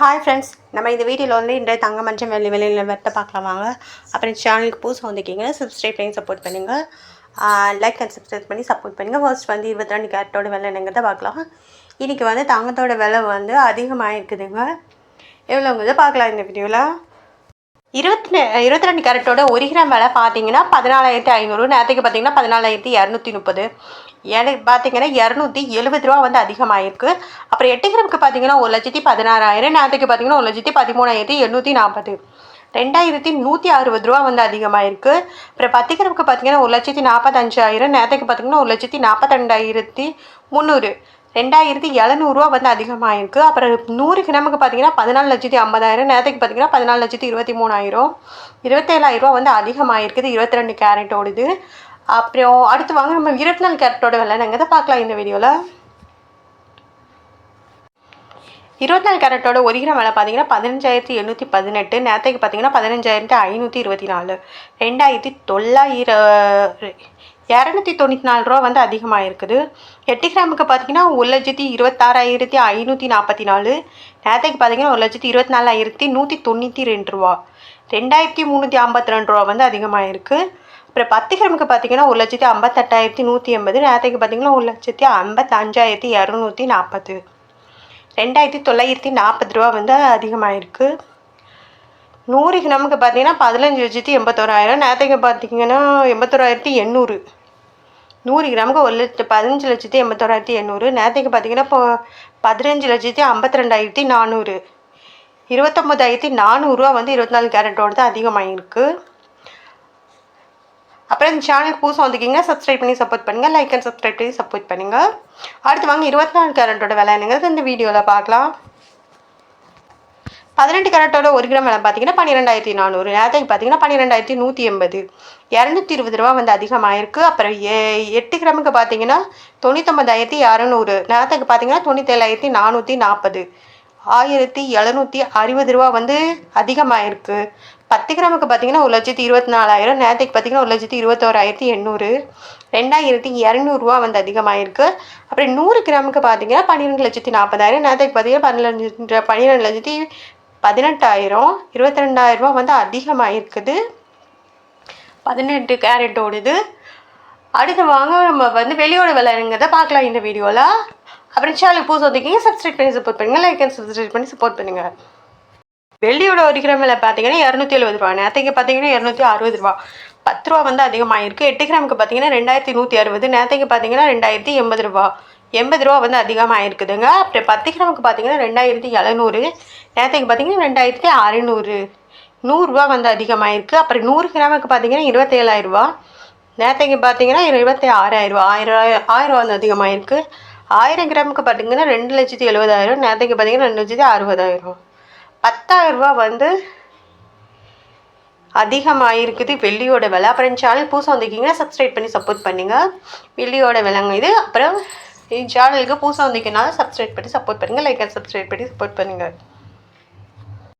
Hi friends நம்ம இந்த வீடியோவில் வந்து இன்றைய தங்க மஞ்சள் வெள்ளி வெளியில் வெட்ட பார்க்கலாம் வாங்க. அப்புறம் சேனலுக்கு புதுசாக வந்திருக்கீங்க சப்ஸ்கிரைப் பண்ணி சப்போர்ட் பண்ணுங்கள் லைக் அண்ட் சப்ஸ்கிரைப் பண்ணி சப்போர்ட் பண்ணுங்கள் ஃபர்ஸ்ட் வந்து இருபத்தி ரெண்டு கேரட்டோட விலை என்னங்கிறத பார்க்கலாம். இன்றைக்கி வந்து தங்கத்தோட விலை வந்து அதிகமாக இருக்குதுங்க எவ்வளோங்கிறத பார்க்கலாம் இந்த வீடியோவில் இருபத்தி இருபத்தி ரெண்டு கேரட்டோட ஒரு கிராம் விலை பார்த்தீங்கன்னா பதினாலாயிரத்தி ஐநூறு நேரத்துக்கு பார்த்தீங்கன்னா பதினாலாயிரத்தி இரநூத்தி முப்பது. எனக்கு பார்த்தீங்கன்னா இரநூத்தி எழுபது ரூபா வந்து அதிகமாகிருக்கு அப்புறம் எட்டு கிராமுக்கு பார்த்தீங்கன்னா ஒரு லட்சத்தி பதினாறாயிரம் நேரத்துக்கு பார்த்தீங்கன்னா ஒரு லட்சத்தி பதிமூணாயிரத்தி எண்ணூற்றி நாற்பது. ரெண்டாயிரத்தி நூற்றி அறுபது ரூபா வந்து அதிகமாகிருக்கு அப்புறம் பத்து கிராமுக்கு பார்த்தீங்கன்னா ஒரு லட்சத்தி நாற்பத்தஞ்சாயிரம் நேரத்துக்கு பார்த்தீங்கன்னா ஒரு லட்சத்தி நாற்பத்தி ரெண்டாயிரத்தி முந்நூறு ரெண்டாயிரத்தி எழுநூறுவா வந்து அதிகமாகிருக்கு அப்புறம் நூறு கிராமுக்கு பார்த்தீங்கன்னா பதினாலு லட்சத்தி ஐம்பதாயிரம் நேரத்துக்கு பார்த்தீங்கன்னா பதினாலு லட்சத்தி இருபத்தி மூணாயிரம் இருபத்தேழாயிரரூவா வந்து அதிகமாகிருக்குது இருபத்தி ரெண்டு கேரட்டோடது அப்புறம் அடுத்து வாங்க நம்ம இருபத்தி நாலு கேரட்டோட விலை நாங்கள் தான் பார்க்கலாம் இந்த வீடியோவில் இருபத்தி நாலு கேரட்டோட ஒரு கிராம் விலை பார்த்தீங்கன்னா பதினஞ்சாயிரத்தி எண்ணூற்றி பதினெட்டு நேரத்துக்கு பார்த்தீங்கன்னா பதினஞ்சாயிரத்தி ஐநூற்றி இருபத்தி நாலு ரெண்டாயிரத்தி தொள்ளாயிரம் இரநூத்தி தொண்ணூற்றி நாலு ரூபா வந்து அதிகமாக இருக்குது எட்டு கிராமுக்கு பார்த்தீங்கன்னா ஒரு லட்சத்தி இருபத்தாறாயிரத்தி ஐநூற்றி நாற்பத்தி நாலு. நேரத்துக்கு பார்த்தீங்கன்னா ஒரு லட்சத்தி இருபத்தி நாலாயிரத்தி நூற்றி தொண்ணூற்றி ரெண்டு ரூபா. ரெண்டாயிரத்தி முந்நூற்றி ஐம்பத்தி ரெண்டு ரூபா வந்து அதிகமாக இருக்குது அப்புறம் பத்து கிராமுக்கு பார்த்தீங்கன்னா ஒரு லட்சத்தி ஐம்பத்தெட்டாயிரத்தி நூற்றி எண்பது. நேரத்துக்கு பார்த்தீங்கன்னா ஒரு லட்சத்தி ஐம்பத்தஞ்சாயிரத்தி இரநூத்தி நாற்பது. ரெண்டாயிரத்தி தொள்ளாயிரத்தி நாற்பது ரூபா வந்து அதிகமாகிருக்கு நூறு கிராமுக்கு பார்த்தீங்கன்னா பதினஞ்சு லட்சத்தி எண்பத்தோராயிரம். நேரத்துக்கு பார்த்தீங்கன்னா எண்பத்தோராயிரத்தி எண்ணூறு. நூறு கிராமுக்கு ஒரு லட்சத்து பதினஞ்சு லட்சத்தி எண்பத்தோராயிரத்தி எண்ணூறு. நேரத்துக்கு பார்த்தீங்கன்னா இப்போ பதினஞ்சு லட்சத்தி ஐம்பத்தி ரெண்டாயிரத்தி நானூறு. இருபத்தொம்போதாயிரத்தி நானூறுரூவா வந்து இருபத்தி நாலு கேரட்டோட தான் அதிகமாகிருக்கு அப்புறம் இந்த சேனலுக்கு புதுசாக வந்துக்கிங்க சப்ஸ்கிரைப் பண்ணி சப்போர்ட் பண்ணுங்கள் லைக் அண்ட் சப்ஸ்கிரைப் பண்ணி சப்போர்ட் பண்ணுங்கள் அடுத்து வாங்க இருபத்தி நாலு கேரட்டோட விலை என்னங்கிறது இந்த வீடியோவில் பார்க்கலாம். பதினெட்டு கேரட்டோட ஒரு கிராம் விலை பார்த்தீங்கன்னா பன்னிரெண்டாயிரத்தி நானூறு. நேரத்துக்கு பார்த்தீங்கன்னா பன்னிரெண்டாயிரத்தி நூற்றி எண்பது. இரநூத்தி இருபது ரூபா வந்து அதிகமாகிருக்கு அப்புறம் ஏ எட்டு கிராமுக்கு பார்த்தீங்கன்னா தொண்ணூத்தொம்பதாயிரத்தி இரநூறு நேரத்துக்கு பார்த்தீங்கன்னா தொண்ணூத்தேழாயிரத்தி நானூற்றி நாற்பது. ஆயிரத்தி எழுநூற்றி அறுபது ரூபா வந்து அதிகமாகிருக்கு பத்து கிராமுக்கு பார்த்தீங்கன்னா ஒரு லட்சத்தி இருபத்தி நாலாயிரம். நேரத்துக்கு பார்த்தீங்கன்னா ஒரு லட்சத்தி இருபத்தோராயிரத்தி எண்ணூறு. ரெண்டாயிரத்தி இரநூறுவா வந்து அதிகமாகிருக்கு அப்புறம் நூறு கிராமுக்கு பார்த்தீங்கன்னா பன்னிரெண்டு லட்சத்தி நாற்பதாயிரம். நேரத்துக்கு பார்த்தீங்கன்னா பன்னிரெண்டு பன்னிரெண்டு லட்சத்தி பதினெட்டாயிரம் இருபத்தி ரெண்டாயிரரூபா வந்து அதிகமாக இருக்குது பதினெட்டு கேரட்டோடது அடுத்து வாங்க நம்ம வந்து வெளியோட விளையாடுங்கிறத பார்க்கலாம் இந்த வீடியோவில் அப்புறம் சேனலுக்கு புதுசு வந்திருக்கீங்க சப்ஸ்கிரைப் பண்ணி சப்போர்ட் பண்ணுங்கள் லைக் அண்ட் சப்ஸ்கிரைப் பண்ணி சப்போர்ட் பண்ணுங்கள் வெள்ளியோட ஒரு கிராம் விலை பார்த்தீங்கன்னா இரநூத்தி எழுபது ரூபா. நேரத்துக்கு பார்த்தீங்கன்னா இரநூத்தி அறுபது ரூபா. பத்து ரூபா வந்து அதிகமாக இருக்குது எட்டு கிராமுக்கு பார்த்தீங்கன்னா ரெண்டாயிரத்தி நூற்றி அறுபது. நேரத்துக்கு பார்த்தீங்கன்னா ரெண்டாயிரத்தி எண்பது ரூபா. எண்பது ரூபா வந்து அதிகமாக இருக்குதுங்க அப்புறம் பத்து கிராமுக்கு பார்த்தீங்கன்னா ரெண்டாயிரத்தி எழுநூறு. நேரத்துக்கு பார்த்தீங்கன்னா ரெண்டாயிரத்தி அறநூறு. நூறுரூவா வந்து அதிகமாகிருக்கு அப்புறம் நூறு கிராமுக்கு பார்த்தீங்கன்னா இருபத்தேழாயிரரூபா. நேரத்துக்கு பார்த்தீங்கன்னா இருபத்தி ஆறாயிரரூபா ஆயிரம் ஆயிரம் ரூபா வந்து அதிகமாகிருக்கு ஆயிரம் கிராமுக்கு பார்த்தீங்கன்னா ரெண்டு லட்சத்தி எழுபதாயிரம். நேரத்துக்கு பார்த்தீங்கன்னா ரெண்டு லட்சத்தி அறுபதாயிரம். பத்தாயிரரூபா ரூபா வந்து அதிகமாகிருக்குது வெள்ளியோட விலை. அப்புறம் சேனல் புதுசாக வந்திருக்கீங்கன்னா சப்ஸ்கிரைப் பண்ணி சப்போர்ட் பண்ணுங்கள் வெள்ளியோட விலைங்க இது. அப்புறம் சேனலுக்கு புதுசாக வந்திருக்கனால சப்ஸ்கிரைப் பண்ணி சப்போர்ட் பண்ணுங்கள் லைக் அண்ட் சப்ஸ்கிரைப் பண்ணி சப்போர்ட் பண்ணுங்கள்